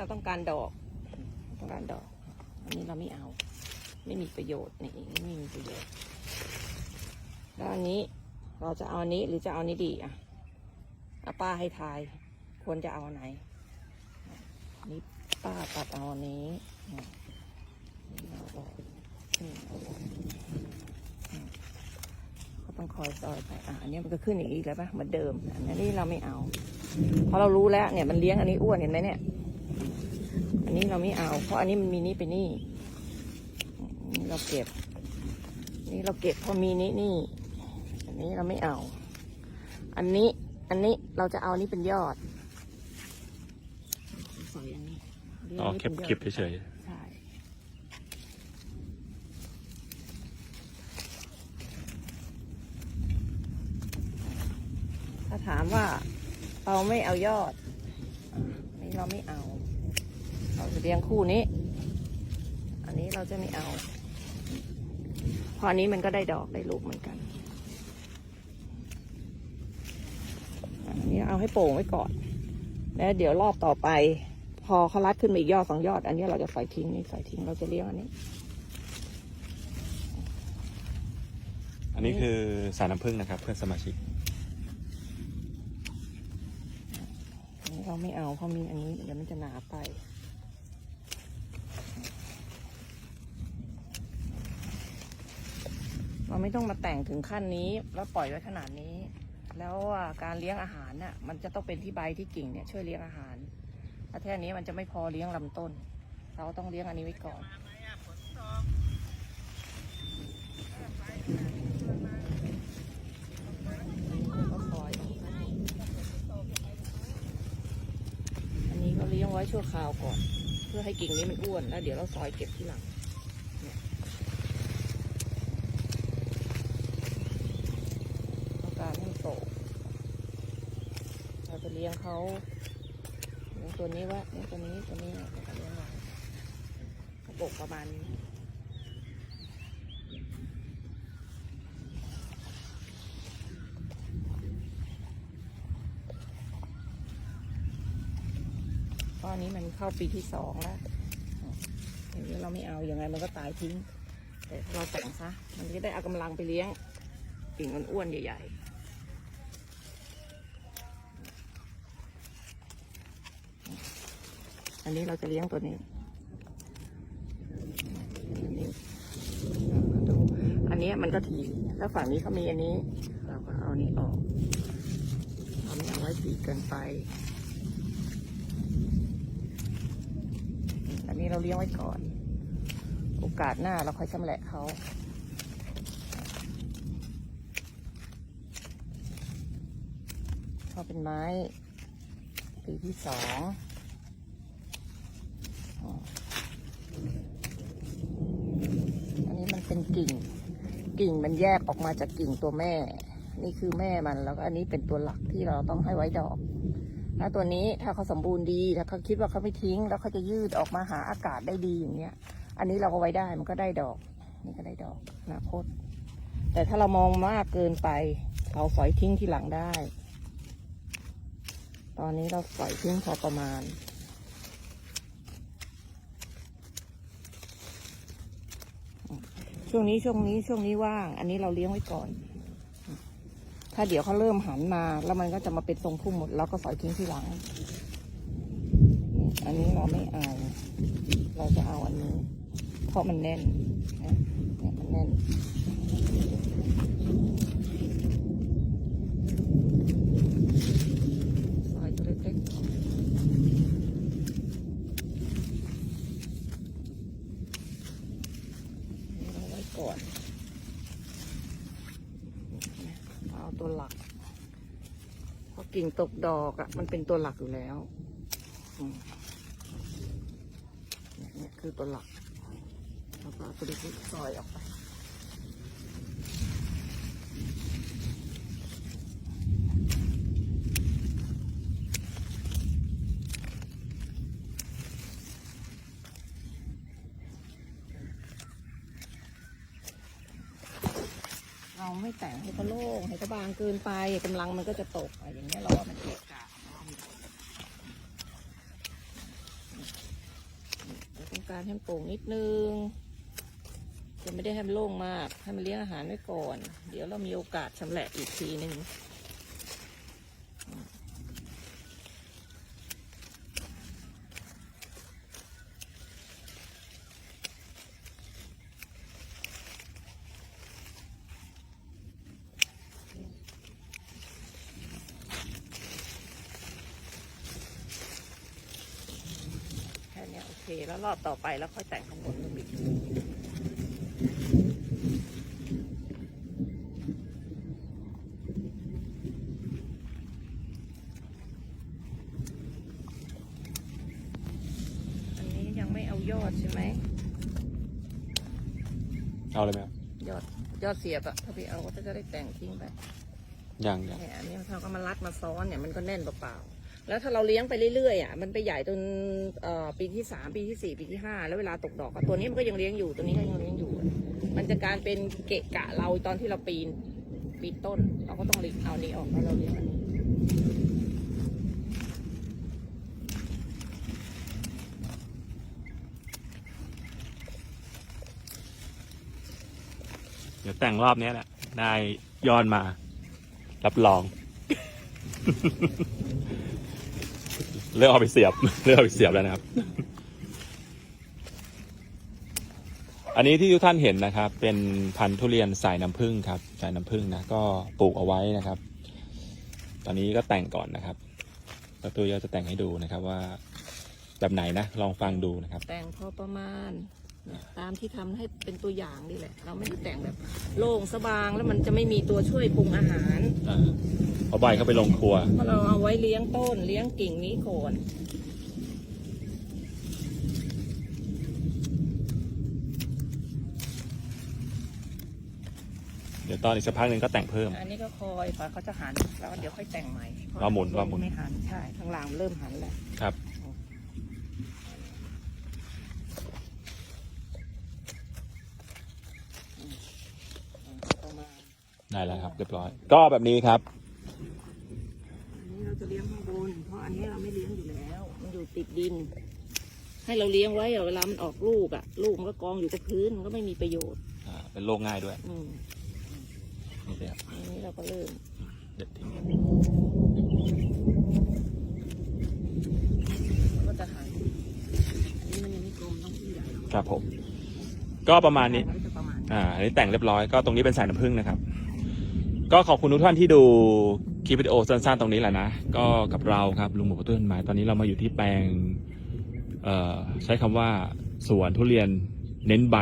เราต้องการดอก ต้องการดอก อันนี้เราไม่เอา ไม่มีประโยชน์นี่ไม่มีประโยชน์ แล้วอันนี้เราจะเอาอันนี้หรือจะเอาอันนี้ดีอะอะป้าให้ทาย ควรจะเอาไหนนนี้ป้าตัดเอาอันนี้เอาออกนี่เอาออกอืมก็ต้องคอยซอยไป อะ อันนี้มันก็ขึ้นอย่างนี้อีกแล้วปะเหมือนเดิม อันนี้เราไม่เอา เพราะเรารู้แล้วเนี่ยมันเลี้ยงอันนี้อ้วนเห็นไหมเนี่ย เราไม่เอา เพราะอันนี้มันมีนี่ไปนี่อันนี้เราเก็บ นี่เราเก็บเพราะมีนี่นี่ อันนี้เราไม่เอา อันนี้ อันนี้เราจะเอาอันนี้เป็นยอดสอยอันนี้รียอ๋ออันนี้เก็บป็นยอดเก็บเฉยใช่ถ้าถามว่าเราไม่เอายอดอันนี้เราไม่เอา เราจะเลี้ยงคู่นี้ อันนี้เราจะไม่เอา พออันนี้มันก็ได้ดอกได้ลูกเหมือนกัน อันนี้เอาให้โป่งไว้ก่อน แล้วเดี๋ยวรอบต่อไป พอเขารัดขึ้นมาอีกยอดสองยอด อันนี้เราจะใส่ทิ้งนี่ใส่ทิ้งเราจะเลี้ยงอันนี้ๆอันนี้คือสารน้ำผึ้งนะครับ เพื่อนสมาชิกอันนี้เราไม่เอาเพราะมีอันนี้เดี๋ยวมันจะหนาไป เราไม่ต้องมาแต่งถึงขั้นนี้ แล้วปล่อยไว้ขนาดนี้ แล้วการเลี้ยงอาหารน่ะมันจะต้องเป็นที่ใบที่กิ่งเนี่ยช่วยเลี้ยงอาหารถ้าแค่นี้มันจะไม่พอเลี้ยงลำต้น เราต้องเลี้ยงอันนี้ไว้ก่อนอันนี้ก็เลี้ยงไว้ชั่วคราวก่อน เพื่อให้กิ่งนี้มันอ้วนแล้วเดี๋ยวเราซอยเก็บที่หลังเนี่ยต้องการให้มันโต เลี้ยงเขาตัวนี้ว่าตัวนี้ตัวนี้แล้วก็เลี้ยงไว้กระบอกประมาณนี้เพราะอันนี้มันเข้าปีที่สองแล้วอย่างนี้เราไม่เอาอย่างไงมันก็ตายทิ้ง แต่เราแต่งซะ มันจะได้เอากำลังไปเลี้ยงกิ่งอ้วนๆใหญ่ๆ นนี้เราจะเลี้ยงตัวนี้อันนี้มันก็ทีแล้วฝั่งนี้เขามีอันนี้ เราก็เอาอันนี้ออกเราไม่เอาไว้ตีเกินไป อันนี้เราเลี้ยงไว้ก่อน โอกาสหน้าเราค่อยชำแหละเขาเขาเป็นไม้ปีที่สอง อันนี้มันเป็นกิ่ง กิ่งมันแยกออกมาจากกิ่งตัวแม่ นี่คือแม่มันแล้วก็อันนี้เป็นตัวหลักที่เราต้องให้ไว้ดอกแล้วตัวนี้ถ้าเขาสมบูรณ์ดีถ้าเขาคิดว่าเขาไม่ทิ้ง แล้วเขาจะยืดออกมาหาอากาศได้ดีอย่างเงี้ย อันนี้เราก็ไว้ได้มันก็ได้ดอก นี่ก็ได้ดอกอนาคต แต่ถ้าเรามองมากเกินไปเราสอยทิ้งที่หลังได้ ตอนนี้เราสอยทิ้งพอประมาณ ช่วงนี้ช่วงนี้ช่วงนี้ว่าง อันนี้เราเลี้ยงไว้ก่อน ถ้าเดี๋ยวเขาเริ่มหันมา แล้วมันก็จะมาเป็นทรงพุ่มหมดแล้วก็สอยทิ้งที่หลัง อันนี้เราไม่เอา เราจะเอาอันนี้ เพราะมันแน่นนะเนี่ยมันแน่น ซอยตัวเล็กๆนี่เราไว้ก่อน เอา ตัวหลักเพราะกิ่งตกดอกอะ่ะ มันเป็นตัวหลักอยู่แล้วเนี่ยคือตัวหลักแล้วก็ตัวเล็กๆซอยออกไป ให้แต่งให้เขาโล่งให้เขาบางเกินไปกำลังมันก็จะตกอะอย่างเงี้ยเราว่ามันเกะกะการให้มันโป่งนิดนึงจะไม่ได้ให้มันโล่งมากให้มันเลี้ยงอาหารไว้ก่อน เดี๋ยวเรามีโอกาสชำแหละอีกทีหนึ่ง แค่เนี้ยโอเค แล้วรอบต่อไปแล้วค่อยแต่งข้างบนลงอีกอันนี้ยังไม่เอายอดใช่ไหม เอาเลยไหมครับยอดยอดเสียบอะถ้าพี่เอาก็จะได้แต่งทิ้งไป ยังยังเนี่ยอันนี้เขาก็มารัดมาซ้อนเนี่ยมันก็แน่นเปล่าๆ แล้วถ้าเราเลี้ยงไปเรื่อยๆอะมันไปใหญ่จนปีที่สามปีที่สี่ปีที่ห้าแล้วเวลาตกดอกตัวนี้มันก็ยังเลี้ยงอยู่ตัวนี้ก็ยังเลี้ยงอยู่ มันจะการเป็นเกะกะเราตอนที่เราปีนปีนต้น เราก็ต้องเลี้ยงเอานี้ออกแล้วเราเลี้ยงอันนี้เดี๋ยวแต่งรอบนี้แหละได้ย้อดมา รับรอง เลือกเอาไปเสียบ เลือกเอาไปเสียบแล้วนะครับ อันนี้ที่ทุกท่านเห็นนะครับ เป็นพันธุ์ทุเรียนสายน้ำผึ้งครับ สายน้ำผึ้งนะก็ปลูกเอาไว้นะครับ ตอนนี้ก็แต่งก่อนนะครับประตูจะแต่งให้ดูนะครับว่าแบบไหนนะ ลองฟังดูนะครับ แต่งพอประมาณ เนี่ยตามที่ทำให้เป็นตัวอย่างนี่แหละ เราไม่ได้แต่งแบบโล่งสบางแล้วมันจะไม่มีตัวช่วยปรุงอาหารอ่าเอาใบเข้าไปลงครัวเพราะเราเอาไว้เลี้ยงต้นเลี้ยงกิ่งนี้ก่อนเดี๋ยวตอนอีกสักพักหนึ่งก็แต่งเพิ่ม อันนี้ก็คอยพอเขาจะหันแล้วเดี๋ยวค่อยแต่งใหม่ว่าหมุนว่าหมุนไม่หันใช่ข้างหลังเริ่มหันแล้วครับ ประมาณ ได้แล้วครับเรียบร้อย ก็แบบนี้ครับ อันนี้เราจะเลี้ยงข้างบน เพราะอันนี้เราไม่เลี้ยงอยู่แล้ว มันอยู่ติดดิน ให้เราเลี้ยงไว้อะเวลามันออกลูกอะลูกมันก็กองอยู่กับพื้นมันก็ไม่มีประโยชน์ อ่า เป็นโรคง่ายด้วยอืมนี่เลยครับอันนี้เราก็เริ่มเด็ดทิ้งมันก็จะหันอันนี้มันยังไม่กลมต้องขึ้นใหญ่หน่อยครับผม ก็ประมาณนี้ก็จะประมาณนี้ อ่าอันนี้แต่งเรียบร้อย ก็ตรงนี้เป็นสายน้ำผึ้งนะครับ ก็ขอบคุณทุกท่านที่ดูคลิปวิดีโอสั้นๆตรงนี้แหละนะ ก็กับเราครับลุงหมูกระตุ้นไม้ตอนนี้เรามาอยู่ที่แปลงเอ่อใช้คำว่าสวนทุเรียนเน้นใบ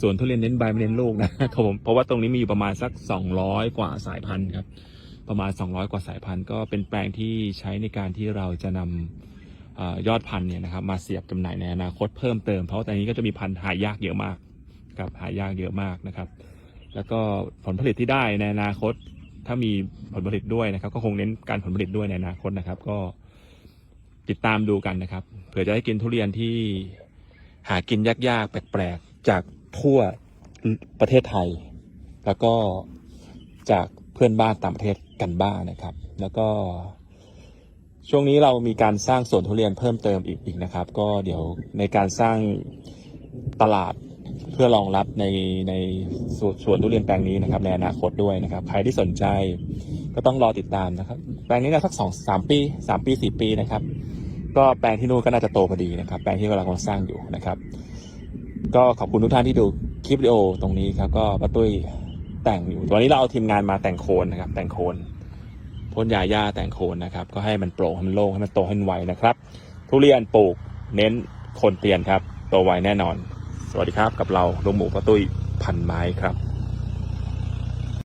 สวนทุเรียนเน้นใบไม่เน้นลูกนะครับผมเพราะว่าตรงนี้มีอยู่ประมาณสักสองร้อยกว่าสายพันธุ์ครับ ประมาณ 200 กว่าสายพันธุ์ ก็เป็นแปลงที่ใช้ในการที่เราจะนำเอยอดพันธุ์เนี่ยนะครับ มาเสียบจำหน่ายในอนาคตเพิ่มเติมเพราะว่าตอนนี้ก็จะมีพันธุ์หายากเยอะมากครับหายากเยอะมากนะครับ แล้วก็ผลผลิตที่ได้ในอนาคต ถ้ามีผลผลิตด้วยนะครับ ก็คงเน้นการผลผลิตด้วยในอนาคตนะครับ ก็ติดตามดูกันนะครับ เผื่อจะได้กินทุเรียนที่หากินยากๆ แปลกๆ จากทั่วประเทศไทย แล้วก็จากเพื่อนบ้านต่างประเทศกันบ้างนะครับ แล้วก็ ช่วงนี้เรามีการสร้างสวนทุเรียนเพิ่มเติมอีกอีกนะครับ ก็เดี๋ยวในการสร้างตลาด พื่อรองรับในในสวนสวนทุเรียนแปลงนี้นะครับในอนาคตด้วยนะครับ ใครที่สนใจก็ต้องรอติดตามนะครับ แปลงนี้นะสักสองสามปีสามปีสี่ปีนะครับ ก็แปลงที่นู่นก็น่าจะโตพอดีนะครับ แปลงที่กำลังสร้างอยู่นะครับ ก็ขอบคุณทุกท่านที่ดูคลิปวิดีโอตรงนี้ครับ ก็ป้าตุ้ยแต่งอยู่วันนี้เราเอาทีมงานมาแต่งโคนนะครับ แต่งโคนพ่นยาหญ้าแต่งโคนนะครับ ก็ให้มันโปร่งให้มันโล่งให้มันโตให้มันไวนะครับ ทุเรียนปลูกเน้นโคนเตียนครับโตไวแน่นอน สวัสดีครับกับเราลุงหมูป้าตุ้ยพันไม้ครับ